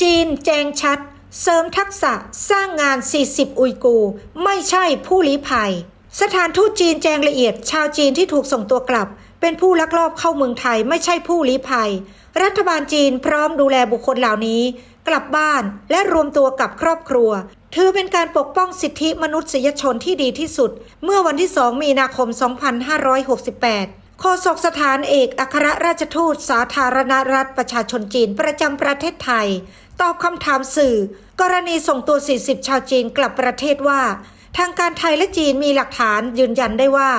จีนแจงชัด เสริมทักษะสร้างงาน 40 อุยกู ไม่ใช่ผู้ลี้ภัย สถานทูตจีนแจงละเอียด ชาวจีนที่ถูกส่งตัวกลับ เป็นผู้ลักลอบเข้าเมืองไทยไม่ใช่ผู้ลี้ภัย รัฐบาลจีนพร้อมดูแลบุคคลเหล่านี้ กลับบ้านและรวมตัวกับครอบครัว ถือเป็นการปกป้องสิทธิมนุษยชนที่ดีที่สุด เมื่อวันที่ 2 มีนาคม 2568โฆษกสถานเอกอัครราชทูตสาธารณรัฐประชาชนจีนประจำประเทศไทย ตอบคำถามสื่อ กรณีส่งตัว 40 ชาวจีนกลับประเทศว่า ทางการไทยและจีนมีหลักฐานยืนยันได้ว่า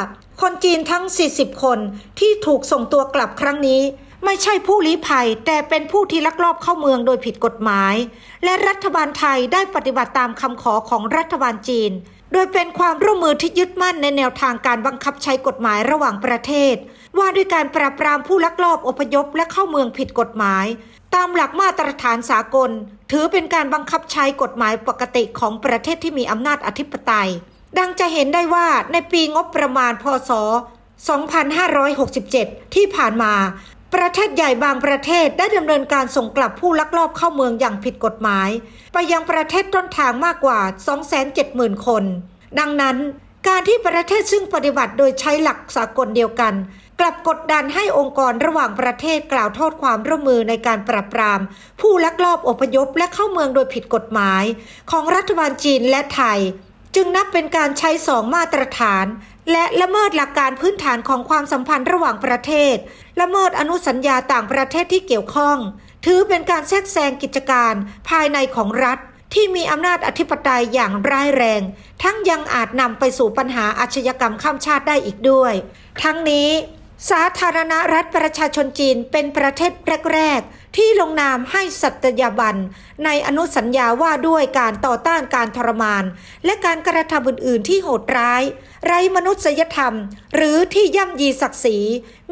คนจีนทั้ง 40 คนที่ถูกส่งตัวกลับครั้งนี้ ไม่ใช่ผู้ลี้ภัย แต่เป็นผู้ที่ลักลอบเข้าเมืองโดยผิดกฎหมาย และรัฐบาลไทยได้ปฏิบัติตามคำขอของรัฐบาลจีน โดยเป็นความร่วมมือที่ยึดมั่นในแนวทางการบังคับใช้กฎหมายระหว่างประเทศ ว่าด้วยการปราบปรามผู้ลักลอบอพยพและเข้าเมืองผิดกฎหมาย ตามหลักมาตรฐานสากล ถือเป็นการบังคับใช้กฎหมายปกติของประเทศที่มีอำนาจอธิปไตย ดังจะเห็นได้ว่าในปีงบประมาณพศ 2567 ที่ผ่านมา ประเทศใหญ่บางประเทศได้ดำเนินการส่งกลับผู้ลักลอบเข้าเมืองอย่างผิดกฎหมาย ไปยังประเทศต้นทางมากกว่า 270,000 คน ดังนั้น การที่ประเทศซึ่งปฏิบัติโดยใช้หลักสากลเดียวกัน กลับกดดันให้องค์กรระหว่างประเทศกล่าวโทษความร่วมมือในการปราบปราม ผู้ลักลอบอพยพและเข้าเมืองโดยผิดกฎหมาย ของรัฐบาลจีนและไทย จึงนับเป็นการใช้สองมาตรฐาน และละเมิดหลักการพื้นฐานของความสัมพันธ์ระหว่างประเทศ ละเมิดอนุสัญญาต่างประเทศที่เกี่ยวข้อง ถือเป็นการแทรกแซงกิจการภายในของรัฐ ที่มีอำนาจอธิปไตยอย่างร้ายแรง ทั้งยังอาจนำไปสู่ปัญหาอาชญากรรมข้ามชาติได้อีกด้วย ทั้งนี้ สาธารณรัฐประชาชนจีนเป็นประเทศแรก ๆ ที่ลงนามให้สัตยาบัน ในอนุสัญญาว่าด้วยการต่อต้านการทรมาน และการกระทำอื่น ๆ ที่โหดร้าย ไร้มนุษยธรรม หรือที่ย่ำยีศักดิ์ศรี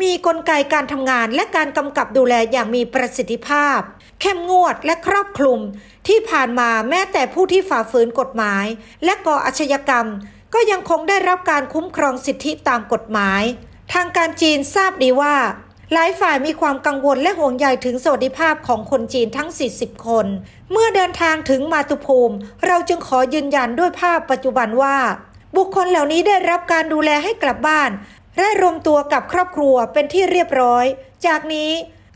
มีกลไกการทำงานและการกำกับดูแลอย่างมีประสิทธิภาพ เข้มงวดและครอบคลุม ที่ผ่านมาแม้แต่ผู้ที่ฝ่าฝืนกฎหมาย และก่ออาชญากรรม ก็ยังคงได้รับการคุ้มครองสิทธิตามกฎหมาย ทางการจีนทราบดีว่า หลายฝ่ายมีความกังวลและห่วงใยถึงสวัสดิภาพของคนจีนทั้ง 40 คน เมื่อเดินทางถึงมาตุภูมิ เราจึงขอยืนยันด้วยภาพปัจจุบันว่า บุคคลเหล่านี้ได้รับการดูแลให้กลับบ้านและรวมตัวกับครอบครัวเป็นที่เรียบร้อย จากนี้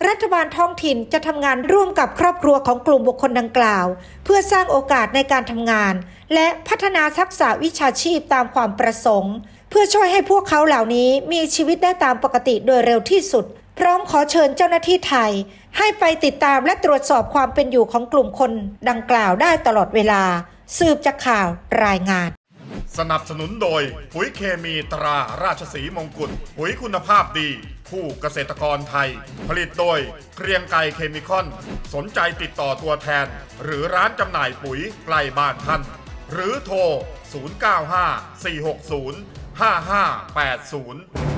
รัฐบาลท้องถิ่นจะทำงานร่วมกับครอบครัวของกลุ่มบุคคลดังกล่าว เพื่อสร้างโอกาสในการทำงาน และพัฒนาทักษะวิชาชีพตามความประสงค์ พื่อช่วยให้พวกเขาเหล่านี้มีชีวิตได้ตามปกติโดยเร็วที่สุด พร้อมขอเชิญเจ้าหน้าที่ไทย ให้ไปติดตามและตรวจสอบความเป็นอยู่ของกลุ่มคนดังกล่าวได้ตลอดเวลา สืบจากข่าวรายงานสนับสนุนโดย ปุ๋ยเคมีตราราชสีมงกุฎปุ๋ยคุณภาพดีผู้เกษตรกรไทย ผลิตโดยเกรียงไกรเคมีคอน สนใจติดต่อตัวแทน หรือร้านจำหน่ายปุ๋ยใกล้บ้านท่าน หรือโทร 095 460 5580